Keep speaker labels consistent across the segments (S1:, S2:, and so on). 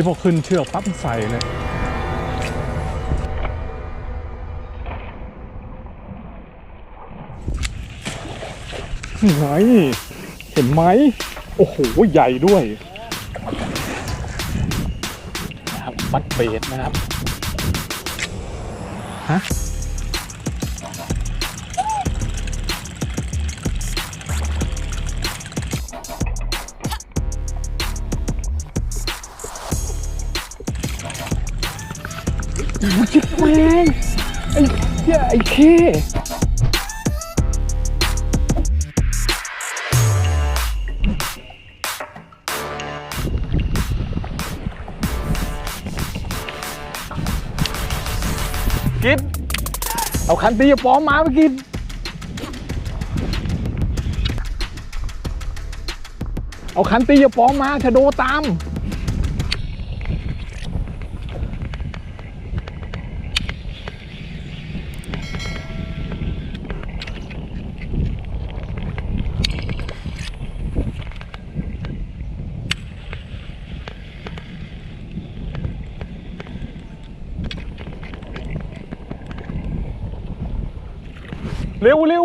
S1: กี้พอขึ้นเชือกปั๊บใส่เลยไงเห็นไหม โอ้โห ใหญ่ด้วยนะครับบัดเบสนะครับ ฮะ มันจะแมงไอ้เหี้ยไอ้เคกินเอาคันตีปลอมมาไปกินเอาคันตีปลอมมาชะโดตาม เร็วเร็ว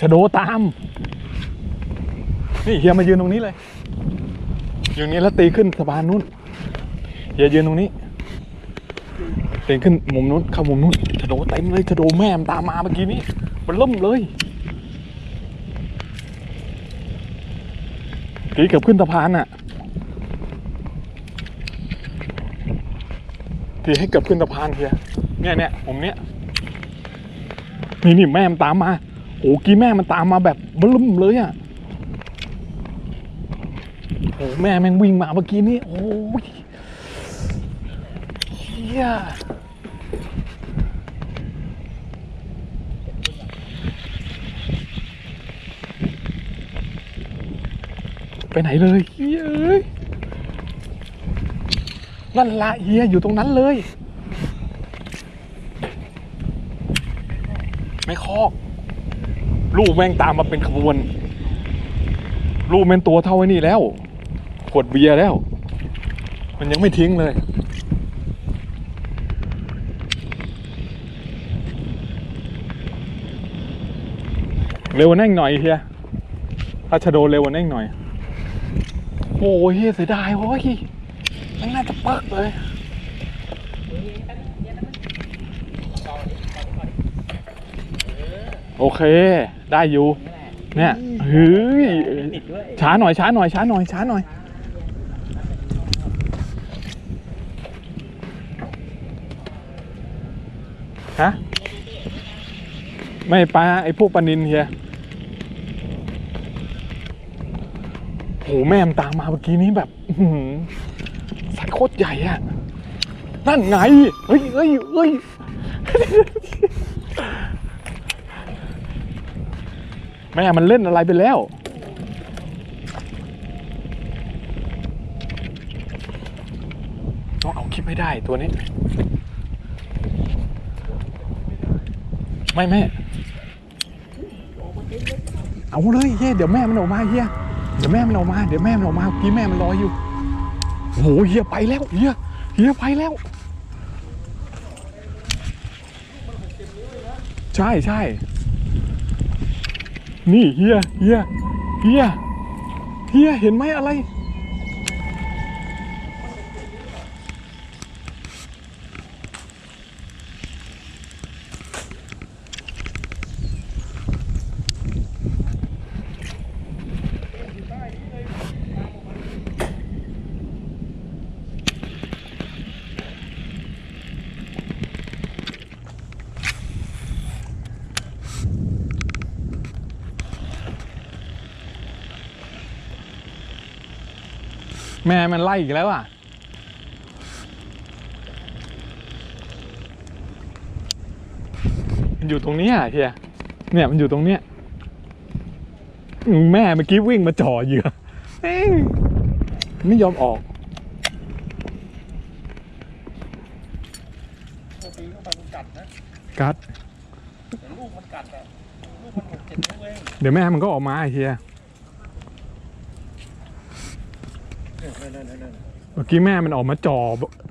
S1: ชะโดตาม นี่เฮียมายืนตรงนี้เลยอยืนตรงนี้แล้วตีขึ้นสะพานนู้นเฮียยืนตรงนี้ตีขึ้นมุมนู้นเข้ามุมนู้นชะโดเต็มเลยชะโดแม่มตามมาเมื่อกี้นี้มันล่มเลยตีเกือบขึ้นสะพานอะ ทีให้เกือบขึ้นสะพานเฮียเนี่ยเนี่ยผมเนี่ยนี่นี่แม่มันตามมาโอ้กี้แม่มันตามมาแบบบลึ้มเลยอะโอ้แม่แม่งวิ่งมาเมื่อกี้นี่โอ้ยเฮียไปไหนเลยเฮียเอ้ย นั่นละเฮียอยู่ตรงนั้นเลย ไม่คอก ลูกแม่งตามมาเป็นขบวน ลูกแม่งตัวเท่าไอ้นี่แล้ว ขวดเบียร์แล้ว มันยังไม่ทิ้งเลยเร็วกว่านั่งหน่อยเฮียถ้าชะโดเร็วกว่านั่งหน่อย โอ้ยเฮียเสียดายเว้ยมันน่าจะ ปักเลยโอเค ได้อยู่ เนี่ยเฮ้ยช้าหน่อยช้าหน่อยช้าหน่อยช้าหน่อย ฮะ ไม่ปลาไอ้พวกปลานินเฮียโหแม่มตามมาเมื่อกี้นี้แบบ สายโคตรใหญ่อะนั่นไง เฮ้ยเฮ้ยเฮ้ยแม่มันเล่นอะไรไปแล้ว ต้องเอาคลิปให้ได้ตัวนี้ ไม่แม่ เอาเลยเฮียเดี๋ยวแม่มันออกมาเฮียเดี๋ยวแม่มันออกมา เดี๋ยวแม่มันออกมาเมื่อกี้แม่มันรออยู่ โอ้โหเฮียไปแล้วเฮียเฮียไปแล้ว ใช่ใช่นี่เฮียเฮียเฮียเฮียเห็นไหมอะไร แม่มันไล่อีกแล้วอะมันอยู่ตรงเนี้ยเฮียเนี่ยมันอยู่ตรงเนี้ยอืมแม่เมื่อกี้วิ่งมาจ่อเหยื่อเอ้ยไม่ยอมออก
S2: ปกติเข้าไปมันกัดนะ
S1: กัด
S2: แต่ลูกมันกัดอะลูกมันหกเจ็ดลูกเอง
S1: เดี๋ยวแม่มันก็ออกมาไอ้เฮีย
S2: นั่นนั่นนั่นนั่น
S1: เมื่อกี้แม่มันออกมาจ่อ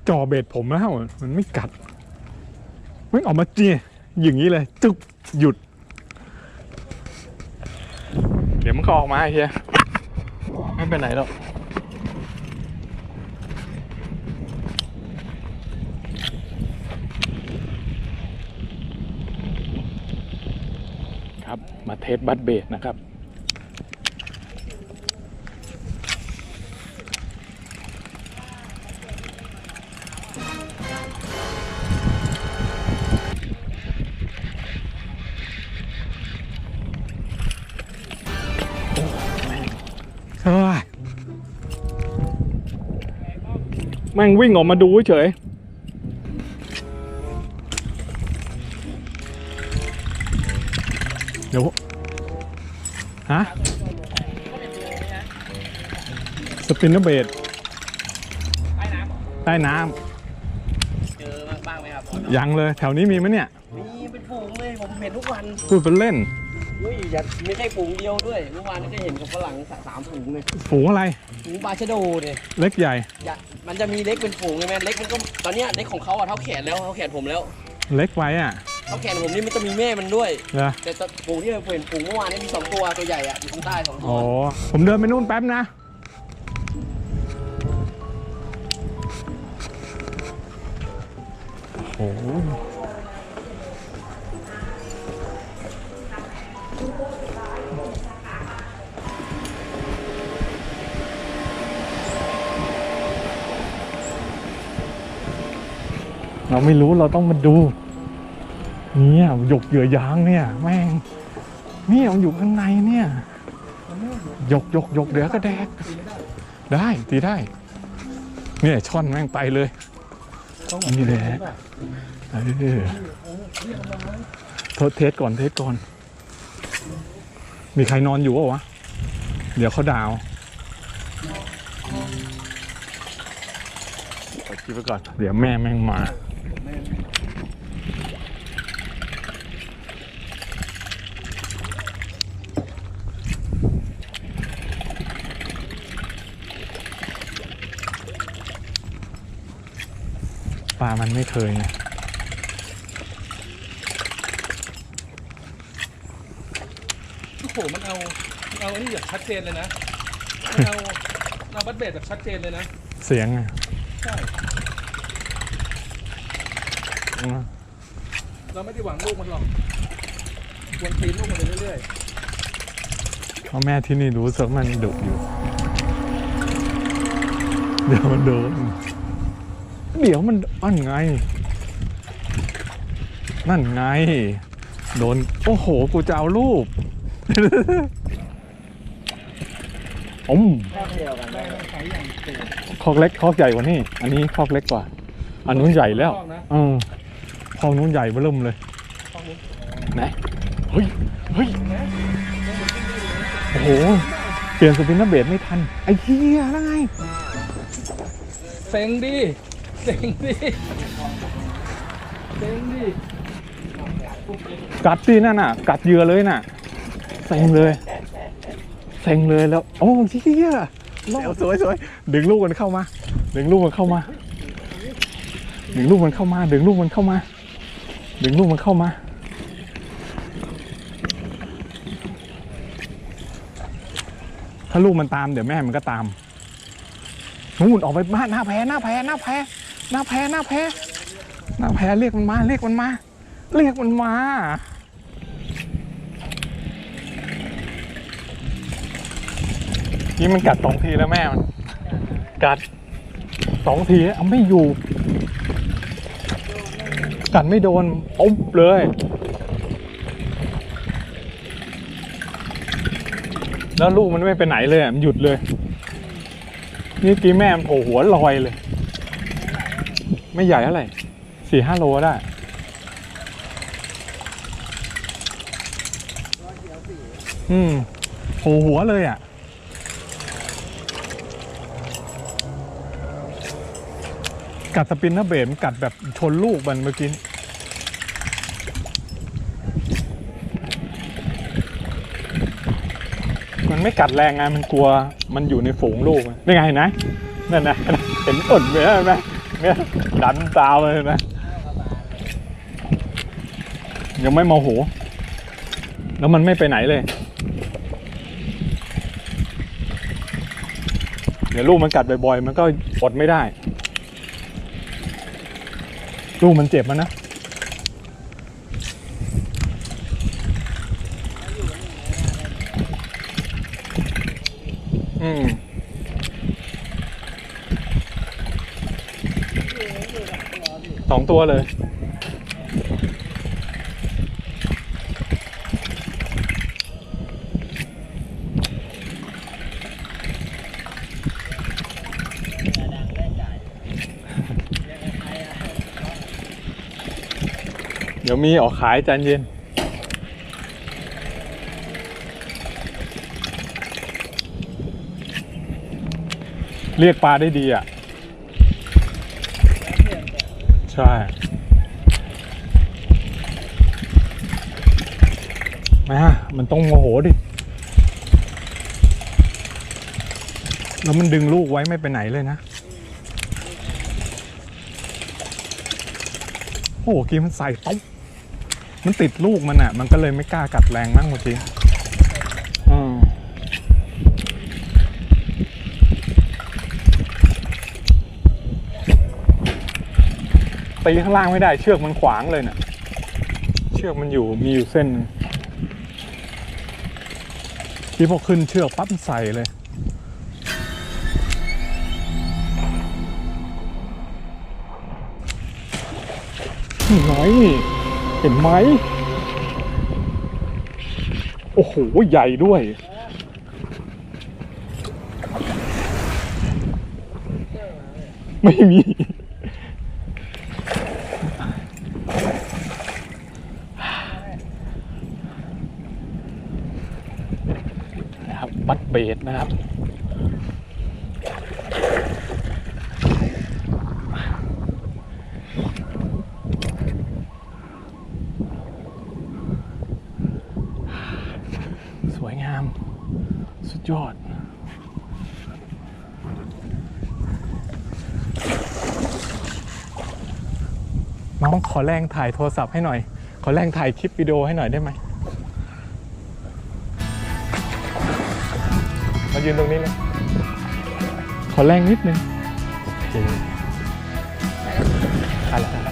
S1: จ่อเบ็ดผมแล้วมันไม่กัดมันออกมาเจียอย่างนี้เลยจึ๊บหยุด เดี๋ยวมันก็ออกมาไอ้เฮียไม่เป็นไรหรอกครับมาเทสบัตเบดนะครับ ม่งวิ่งออกมาดูเฉยเดี๋ยวฮะสปินเนอร์เบด
S2: ใต้น้
S1: ใต้น้ำ
S2: เจอบ้างไหมครับำ
S1: ยังเลยแถวนี้มีไหมเนี่ย
S2: มีเป็นฝูงเลยผมเห็นทุกวัน
S1: พูดเป็นเล่น
S2: อุ้ยอย่าไม่ใช่ฝูงเดียวด้วยเมื่อวานนี้ได้เห็นกับฝรั่งสามฝูงเลย
S1: ฝูงอะไร
S2: ฝูงปลาชะโดเนี่ย
S1: เล็กใหญ่
S2: อย่า มันจะมีเล็กเป็นฝูงใช่ไหมเล็กมันก็ตอนเนี้ยเล็กของเขาอะเท่าแขนแล้วเท่าแขนผมแล้ว
S1: เล็กไว้อะ
S2: เท่าแขนผมนี่มันจะมีแม่มันด้วย
S1: เหรอ
S2: แต่ฝูงที่เราเห็นฝูงเมื่อวานนี้มีสองตัวตัวใหญ่อะอยู่ข้างใต้สองตั
S1: อ๋
S2: ว
S1: อผมเดินไปนู่นแป๊บนะ โอ้โห เราไม่รู้เราต้องมาดูเนี่ยหยกเหยื่อยางเนี่ยแม่งเนี่ยมันอยู่ข้างในเนี่ยหยกหยกหยกเดี๋ยวก็แดก ได้ตีได้ เนี่ยช่อนแม่งไปเลยนี่แหละเออโทษเทสก่อนเทสก่อน มีใครนอนอยู่เปล่าวะ เดี๋ยวเขาดาวคิดไปก่อน เดี๋ยวแม่แม่งมา มันไม่เคยไง
S3: โอ้โหมันเอาเอาอันนี้แบบชัดเจนเลยนะมันเอาเอาบัตเบดแบบชัดเจนเลยนะ
S1: เสียงไง
S3: ใช่เราไม่ได้หวังลูกมันหรอกกวนตีนลูกมันไปเรื่อย
S1: เพราะแม่ที่นี่รู้สึกมันดุอยู่ เดี๋ยวมันโดน เดี๋ยวมันอันไง นั่นไง โดน โอ้โห กูจะเอารูปอม
S2: เดียวกัน
S3: ๆได้ใช้อย่างเต็ม
S1: คอกเล็กคอกใหญ่กว่านี่ อันนี้คอกเล็กกว่า อันนู้นใหญ่แล้ว
S3: คอกนะ
S1: เออคอกนู้นใหญ่เบิ่มเลย
S3: คอกนี้
S1: ไหนเฮ้ยเฮ้ยโอ้โห เปลี่ยนสปินเนอร์เบดไม่ทัน ไอ้เหี้ยแล้วไง
S3: เซ็งดิ เซ็งดิเซ็งดิ
S1: กัดสินั่นน่ะ กัดเหยื่อเลยน่ะเซ็งเลยเซ็งเลยแล้ว โอ้เหี้ยรอดสวยสวยดึงลูกมันเข้ามา ดึงลูกมันเข้ามา ดึงลูกมันเข้ามา ดึงลูกมันเข้ามา ดึงลูกมันเข้ามาถ้าลูกมันตามเดี๋ยวแม่มันก็ตามนู่นออกไปบ้านหน้าแพหน้าแพหน้าแพ หน้าแพ้หน้าแพ้หน้าแพ้เรียกมันมาเรียกมันมาเรียกมันมานี่มันกัดสองทีแล้วแม่มันกัดสองทีเอาไม่อยู่ กัดไม่โดนปุ๊บเลยแล้วลูกมันไม่ไปไหนเลยอะมันหยุดเลย นี่กี้แม่มันโผล่หัวลอยเลย ไม่ใหญ่เท่าไหร่สี่ห้าโลได้อืมโผล่หัวเลยอะ กัดสปินเนอร์เบดมันกัดแบบชนลูกมันเมื่อกี้มันไม่กัดแรงไงมันกลัวมันอยู่ในฝูงลูกนี่ไงเห็นไหมนั่นนะเห็นอ่นไหมเห็นไหม เนี่ยดันตาเลยนะยังไม่โมโห แล้วมันไม่ไปไหนเลย เดี๋ยวลูกมันกัดบ่อยๆ มันก็อดไม่ได้ ลูกมันเจ็บมันนะอืม สองตัวเลยเดี๋ยวมีออกขายจานเย็น เรียกปลาได้ดีอะ ใช่ ไมามันต้องโมโหดิ แล้วมันดึงลูกไว้ไม่ไปไหนเลยนะ โอ้โหกีมันใส่ต๊อมันติดลูกมันอะ มันก็เลยไม่กล้ากัดแรงมั้งเมื่อกี้อืม ตีข้างล่างไม่ได้ เชือกมันขวางเลยเนี่ยเชือกมันอยู่มีอยู่เส้นที่พอขึ้นเชือกปั๊บใส่เลยน้อยนี่เห็นไหม โอ้โห ใหญ่ด้วย ไม่มี นะครับ บัต เบดนะครับ สวยงาม สุดยอดน้องขอแรงถ่ายโทรศัพท์ให้หน่อย ขอแรงถ่ายคลิปวิดีโอให้หน่อยได้ไหม มายืนตรงนี้เลยขอแรงนิดนึงโอเคอะไรอะไร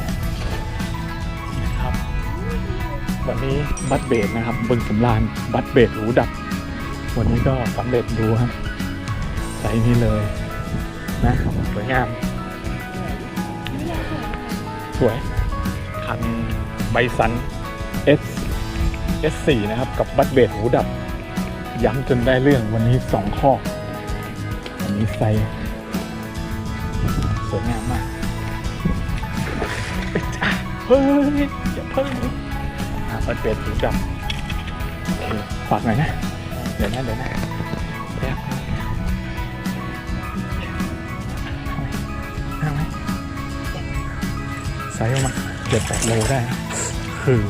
S1: ครับ วันนี้บัตเบดนะครับบึงสำรานบัตเบดหูดับ วันนี้ก็สำเร็จดูครับใส่นี้เลยนะสวยงาม สวย คันไบซัน S S4 นะครับ กับบัตเบดหูดับ ย้ำจนได้เรื่องวันนี้สองข้อวันนี้ใส่สวยงามมากเฮ้ยอย่าเพิ่งอ่าเปิดเปลี่ยนสีดำโอเคฝากหน่อยนะ เดี๋ยวนะเดี๋ยวนะแป๊บเอาไหมไซส์ออกมาเจ็ดแปดโลได้นะคือ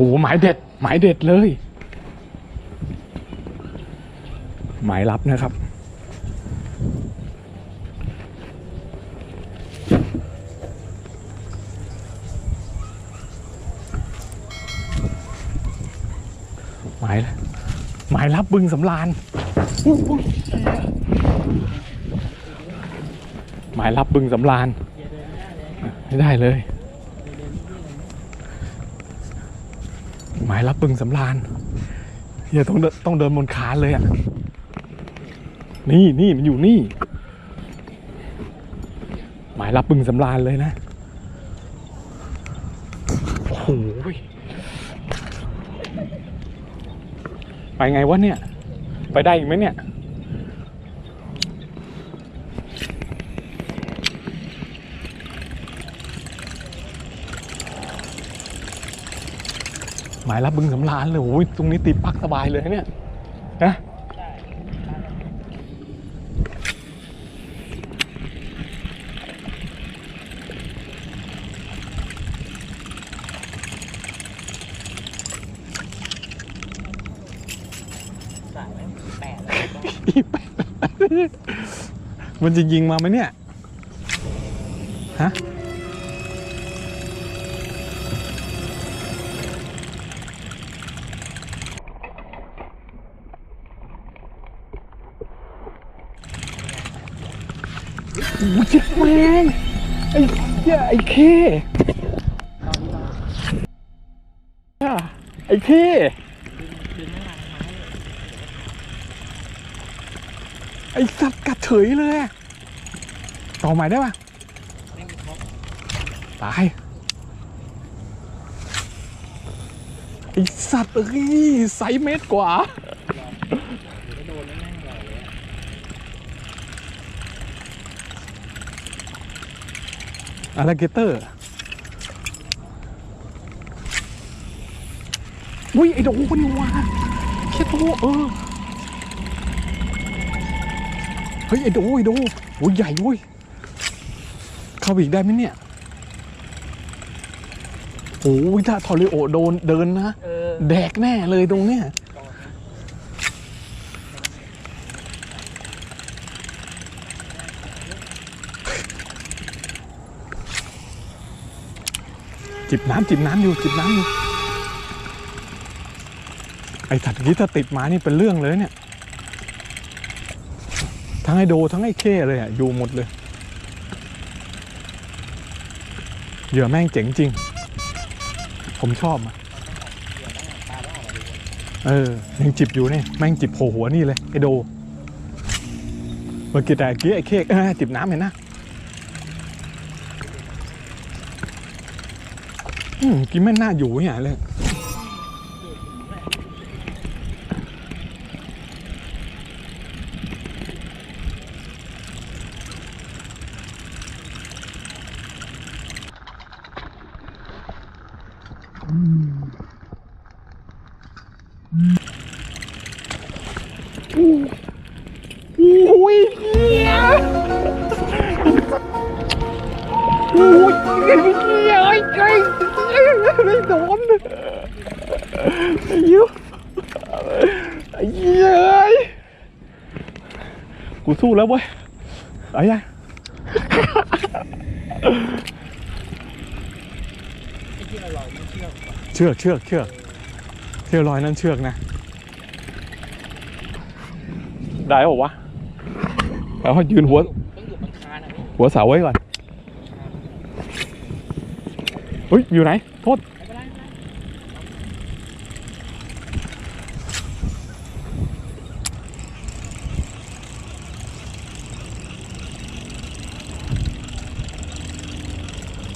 S1: หหมายเด็ด หมายเด็ดเลย หมายลับนะครับ หมายหมายรับบึงสำรานหมายรับบึงสำรานไม่ได้เลย หมายรับบึงสำรานเฮียต้องต้องเดินบนคานเลยอะ นี่นี่มันอยู่นี่ หมายรับบึงสำรานเลยนะ โอ้โหไปไงวะเนี่ย ไปได้อีกไหมเนี่ย หมายรับบึงสำราญเลยโอ้ยตรงนี้ติดปักสบายเลยนะเนี่ยนะ
S2: สายแปด
S1: อีแปดมันจะยิงมาไหมเนี่ย ฮะ โอ้ยเจ็บแมงไอ้เหี้ยไอ้เคอะไอ้เคไอ้สัตว์กัดเฉยเลยต่อใหม่ได้ปะตายไอ้สัตว์เอ้ยไซส์เมตรกว่า อ l ล i เกเตอร์อุ้ยไอ้โดมันวะแค่โตเออเฮ้ยไอ้โดไอ้โดโอ้ยใหญ่เว้ยเข้าไปอีกได้ไหมเนี่ยโอ้ยถ้าทอริโอโดนเดินนะ
S2: เออ
S1: แดกแน่เลยตรงเนี้ย จิบน้ำจิบน้ำอยู่จิบน้ำอยู่ไอ้สัตว์นี้ถ้าติดมานี่เป็นเรื่องเลยเนี่ย ทั้งไอโดทั้งไอเคเลยอะอยู่หมดเลยเหยื่อแม่งเจ๋งจริง ผมชอบอะเออยังจิบอยู่นี่แม่งจิบโผล่หัวนี่เลยไอโดเมื่อกี้แต่กี้ไอเค้กเออจิบน้ำเห็นนะอืม กินแม่งน่าอยู่เนี่ยเลยอุ้ยเหี้ยอุ้ยเหี้ย ไอ้ไอ้ไม่โดนไอ้ยิ้วไอ้เหี้ยกูสู้แล้วเว้ยไอ้ยังเชือกเชือกเชือกเชือกลอยนั่นเชือกนะ ได้ป่าวะเอายืนหัวหัวเสาไว้ก่อน เฮ้ย อยู่ไหน โทษ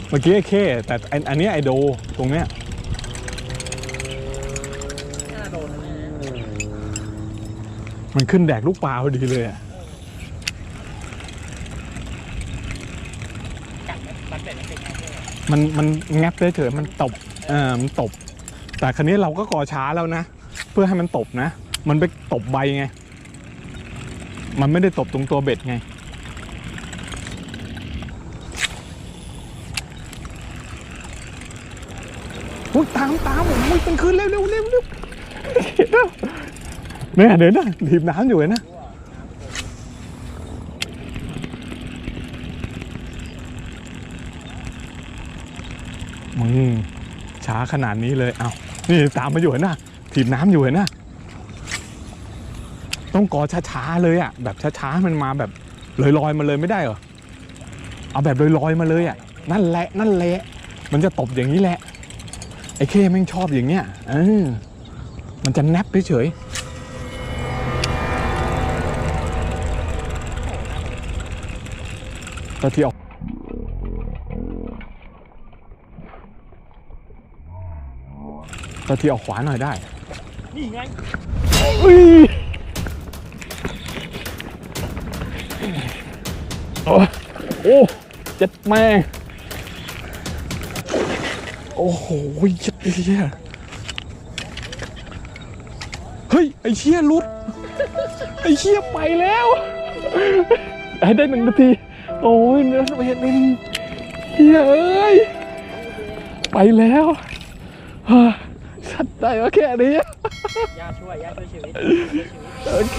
S2: เมื่
S1: อกี้ไอ้เคแต่อันอันนี้ไอโด ตรงเนี้ย
S2: น่าโดนเลย
S1: มันขึ้นแดกลูกปลาพอดีเลยอะ
S2: กัดไหมบัดเบ็ดมันเป็นไงพี่
S1: มันมันงับเฉยๆมันตบเออมันตบ แต่คันนี้เราก็ก่อช้าแล้วนะ เพื่อให้มันตบนะ มันไปตบใบไง มันไม่ได้ตบตรงตัวเบ็ดไงโอ้ยตามตามผมโอ้ยเป็นคืนเร็วเร็วเร็วเร็วเนี่ยเดี๋ยวนะทีมน้ำอยู่เลยนะ มึง ช้าขนาดนี้เลย เอานี่ตามมาอยู่เห็นนะทีมน้ำอยู่เห็นนะต้องกอช้าๆเลยอะ แบบช้าๆมันมาแบบลอยๆมาเลยไม่ได้เหรอ เอาแบบลอยๆมาเลยอะ นั่นแหละ นั่นแหละ มันจะตบอย่างนี้แหละ ไอ้เคแม่งชอบอย่างเงี้ยเออมันจะแนบเฉยๆตอนที่ออก ตะเกียวขวาหน่อยได้
S2: นี่ไง
S1: อุ้ยโอ้โหเจ็ดแม่โอ้โหเจ็ดเชี่ยเฮ้ย ไอเชี่ยลุด ไอเชี่ยไปแล้วให้ได้หนึ่งนาที โอ้ยเนื้อเวทนึงเฮ้ย ไปแล้วฮะ ฮ่าชัดใจว่าแค่นี้
S2: ย่าช่วยย่าช่วยชีวิต
S1: โอเค